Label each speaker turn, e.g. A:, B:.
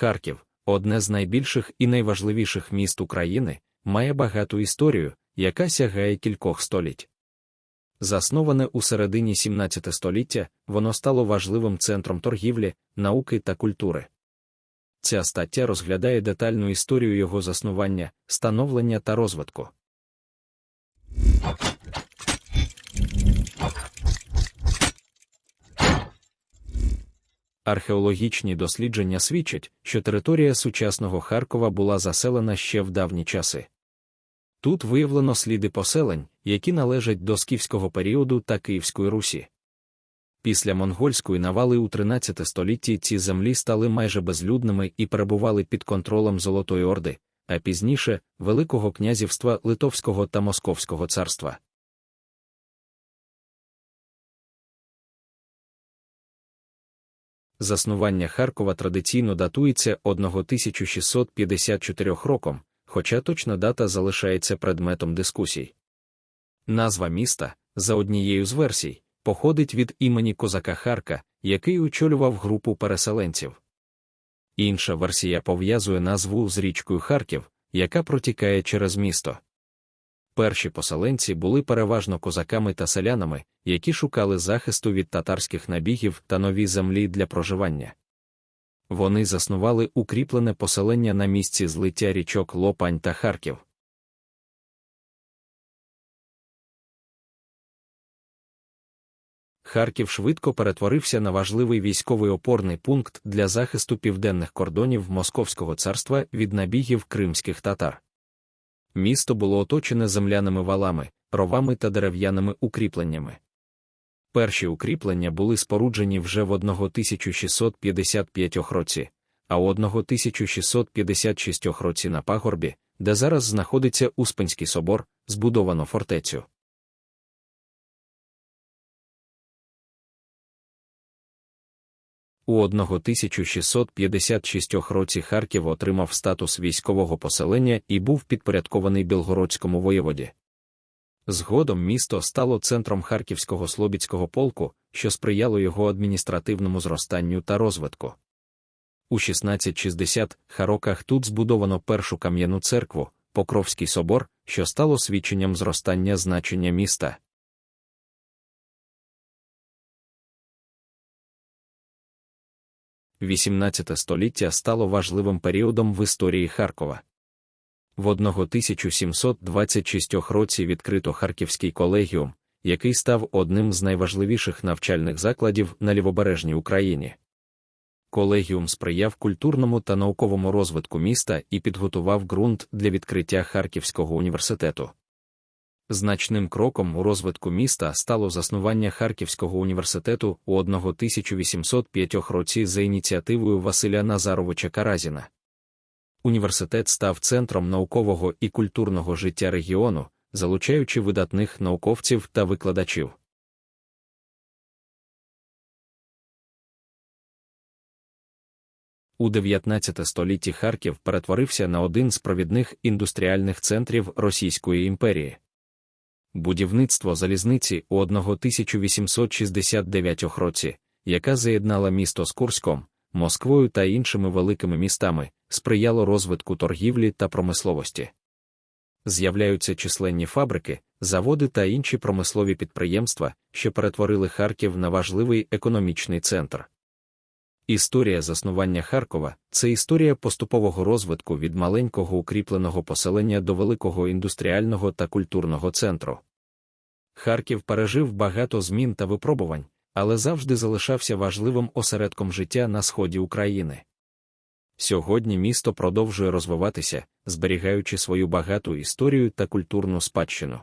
A: Харків, одне з найбільших і найважливіших міст України, має багату історію, яка сягає кількох століть. Засноване у середині 17 століття, воно стало важливим центром торгівлі, науки та культури. Ця стаття розглядає детальну історію його заснування, становлення та розвитку. Археологічні дослідження свідчать, що територія сучасного Харкова була заселена ще в давні часи. Тут виявлено сліди поселень, які належать до скіфського періоду та Київської Русі. Після монгольської навали у 13 столітті ці землі стали майже безлюдними і перебували під контролем Золотої Орди, а пізніше Великого князівства Литовського та Московського царства. Заснування Харкова традиційно датується 1654 роком, хоча точна дата залишається предметом дискусій. Назва міста, за однією з версій, походить від імені козака Харка, який очолював групу переселенців. Інша версія пов'язує назву з річкою Харків, яка протікає через місто. Перші поселенці були переважно козаками та селянами, які шукали захисту від татарських набігів та нові землі для проживання. Вони заснували укріплене поселення на місці злиття річок Лопань та Харків. Харків швидко перетворився на важливий військовий опорний пункт для захисту південних кордонів Московського царства від набігів кримських татар. Місто було оточене земляними валами, ровами та дерев'яними укріпленнями. Перші укріплення були споруджені вже в 1655 році, а у 1656 році на пагорбі, де зараз знаходиться Успенський собор, збудовано фортецю. У 1656 році Харків отримав статус військового поселення і був підпорядкований Білгородському воєводі. Згодом місто стало центром Харківського Слобідського полку, що сприяло його адміністративному зростанню та розвитку. У 1660 Хароках тут збудовано першу кам'яну церкву, Покровський собор, що стало свідченням зростання значення міста. 18 століття стало важливим періодом в історії Харкова. В 1726 році відкрито Харківський колегіум, який став одним з найважливіших навчальних закладів на лівобережній Україні. Колегіум сприяв культурному та науковому розвитку міста і підготував ґрунт для відкриття Харківського університету. Значним кроком у розвитку міста стало заснування Харківського університету у 1805 році за ініціативою Василя Назаровича Каразіна. Університет став центром наукового і культурного життя регіону, залучаючи видатних науковців та викладачів. У 19 столітті Харків перетворився на один з провідних індустріальних центрів Російської імперії. Будівництво залізниці у 1869 році, яка заєднала місто з Курськом, Москвою та іншими великими містами, сприяло розвитку торгівлі та промисловості. З'являються численні фабрики, заводи та інші промислові підприємства, що перетворили Харків на важливий економічний центр. Історія заснування Харкова це історія поступового розвитку від маленького укріпленого поселення до великого індустріального та культурного центру. Харків пережив багато змін та випробувань, але завжди залишався важливим осередком життя на сході України. Сьогодні місто продовжує розвиватися, зберігаючи свою багату історію та культурну спадщину.